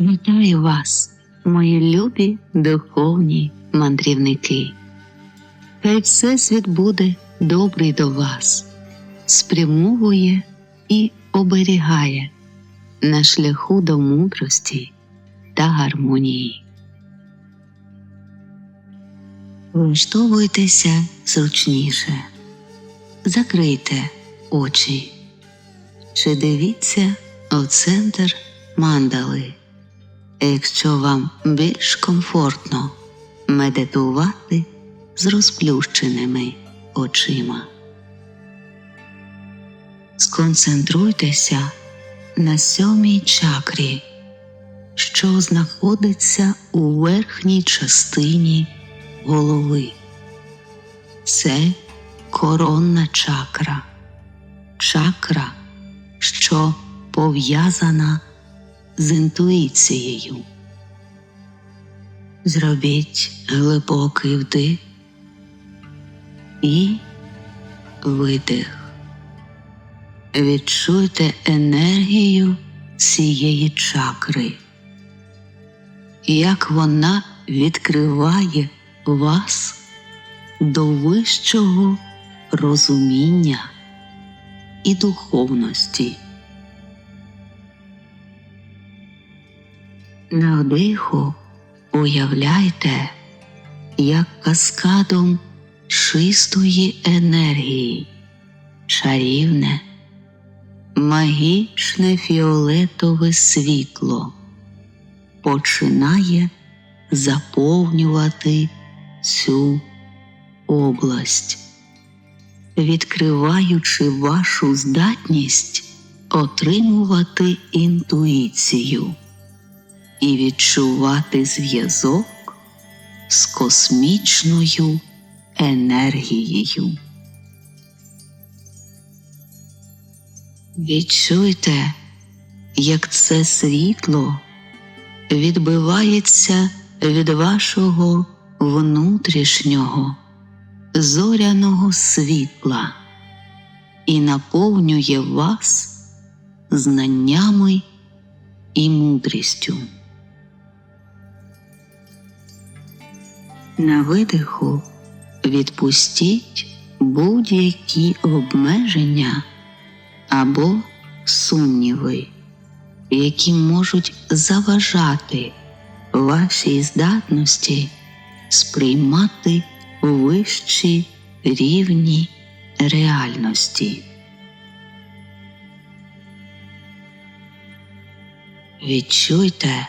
Вітаю вас, мої любі духовні мандрівники. Хай Всесвіт буде добрий до вас, спрямовує і оберігає на шляху до мудрості та гармонії. Влаштовуйтеся зручніше, закрийте очі чи дивіться у центр мандали, якщо вам більш комфортно медитувати з розплющеними очима. Сконцентруйтеся на сьомій чакрі, що знаходиться у верхній частині голови. Це коронна чакра, чакра, що пов'язана з інтуїцією. Зробіть глибокий вдих і видих. Відчуйте енергію цієї чакри, як вона відкриває вас до вищого розуміння і духовності. На вдиху уявляйте, як каскадом чистої енергії, чарівне, магічне фіолетове світло починає заповнювати цю область, відкриваючи вашу здатність отримувати інтуїцію і відчувати зв'язок з космічною енергією. Відчуйте, як це світло відбивається від вашого внутрішнього зоряного світла і наповнює вас знаннями і мудрістю. На видиху відпустіть будь-які обмеження або сумніви, які можуть заважати вашій здатності сприймати вищі рівні реальності. Відчуйте,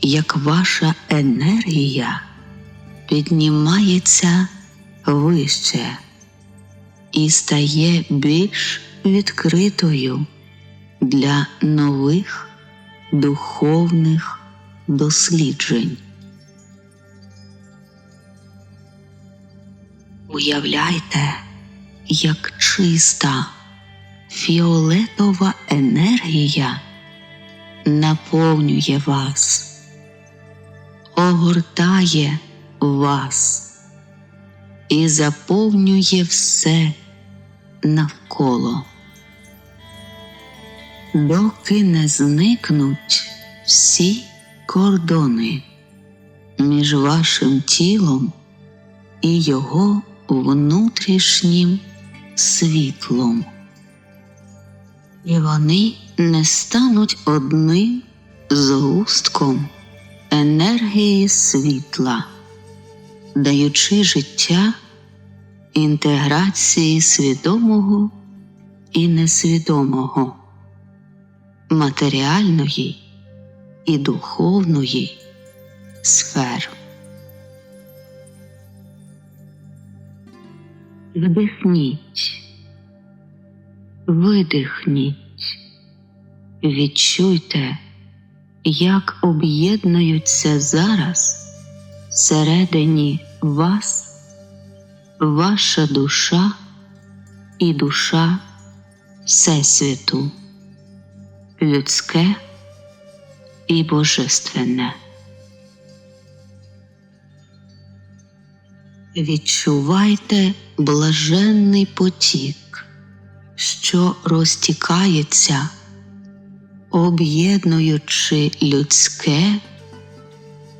як ваша енергія піднімається вище і стає більш відкритою для нових духовних досліджень. Уявляйте, як чиста фіолетова енергія наповнює вас, огортає вас і заповнює все навколо, доки не зникнуть всі кордони між вашим тілом і його внутрішнім світлом. І вони не стануть одним згустком енергії світла, даючи життя інтеграції свідомого і несвідомого, матеріальної і духовної сфер. Вдихніть, видихніть, відчуйте, як об'єднуються зараз всередині вас ваша душа і душа Всесвіту, людське і божественне. Відчувайте блаженний потік, що розтікається об'єднуючи людське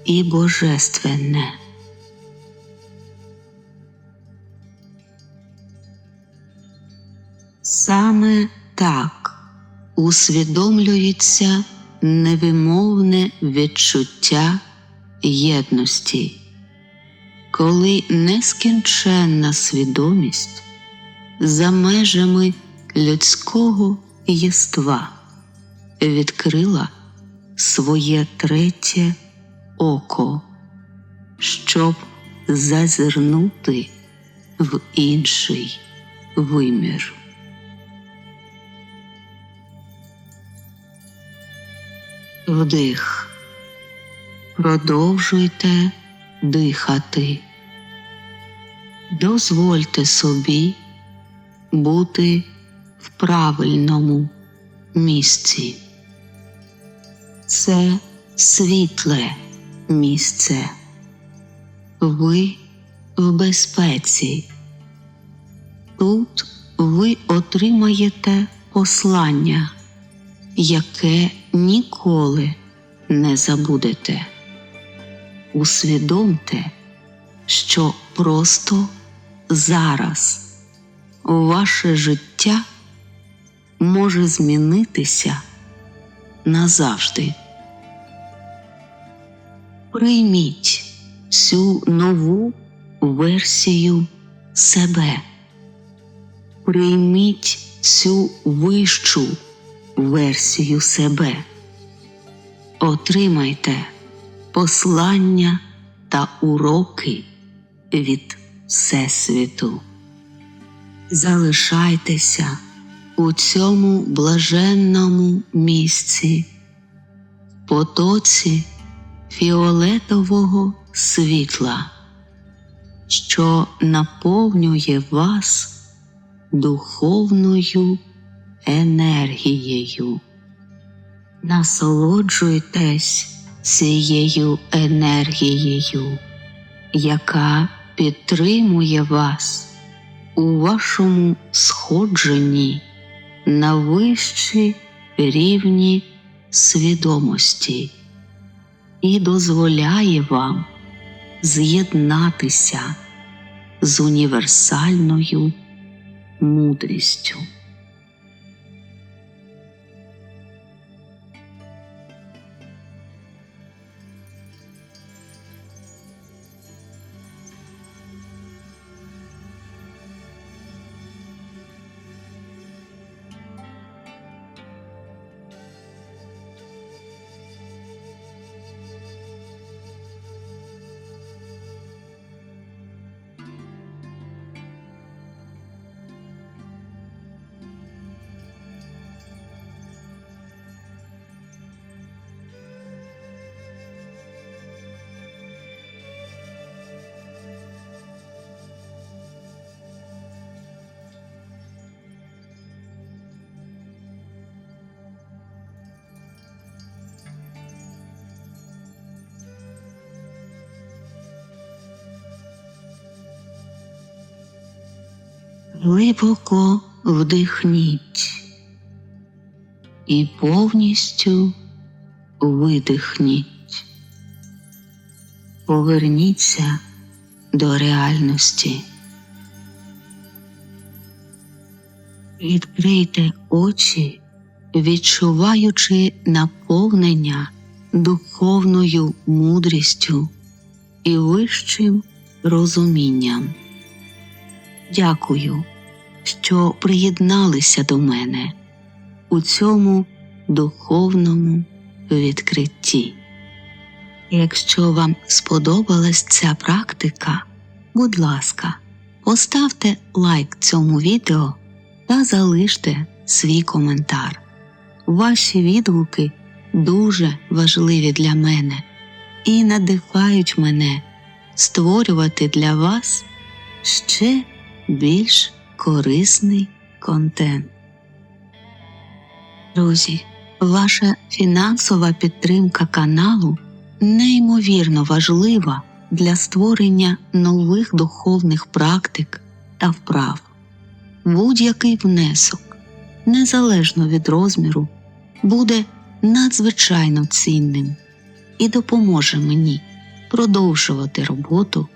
і божественне. Саме так усвідомлюється невимовне відчуття єдності, коли нескінченна свідомість за межами людського єства відкрила своє третє око, щоб зазирнути в інший вимір. Вдих. Продовжуйте дихати. Дозвольте собі бути в правильному місці. Це світле місце. Ви в безпеці. Тут ви отримаєте послання, яке ніколи не забудете. Усвідомте, що просто зараз ваше життя може змінитися назавжди. Прийміть цю нову версію себе. Прийміть цю вищу версію себе. Отримайте послання та уроки від Всесвіту. Залишайтеся у цьому блаженному місці, потоці фіолетового світла, що наповнює вас духовною енергією. Насолоджуйтесь цією енергією, яка підтримує вас у вашому сходженні на вищі рівні свідомості і дозволяє вам з'єднатися з універсальною мудрістю. Глибоко вдихніть і повністю видихніть. Поверніться до реальності. Відкрийте очі, відчуваючи наповнення духовною мудрістю і вищим розумінням. Дякую, що приєдналися до мене у цьому духовному відкритті. Якщо вам сподобалась ця практика, будь ласка, поставте лайк цьому відео та залиште свій коментар. Ваші відгуки дуже важливі для мене і надихають мене створювати для вас ще більш корисний контент. Друзі, ваша фінансова підтримка каналу неймовірно важлива для створення нових духовних практик та вправ. Будь-який внесок, незалежно від розміру, буде надзвичайно цінним і допоможе мені продовжувати роботу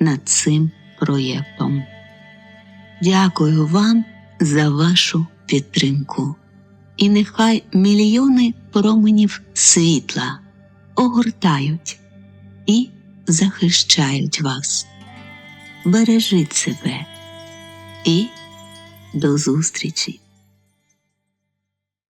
над цим проєктом. Дякую вам за вашу підтримку. І нехай мільйони променів світла огортають і захищають вас. Бережіть себе і до зустрічі!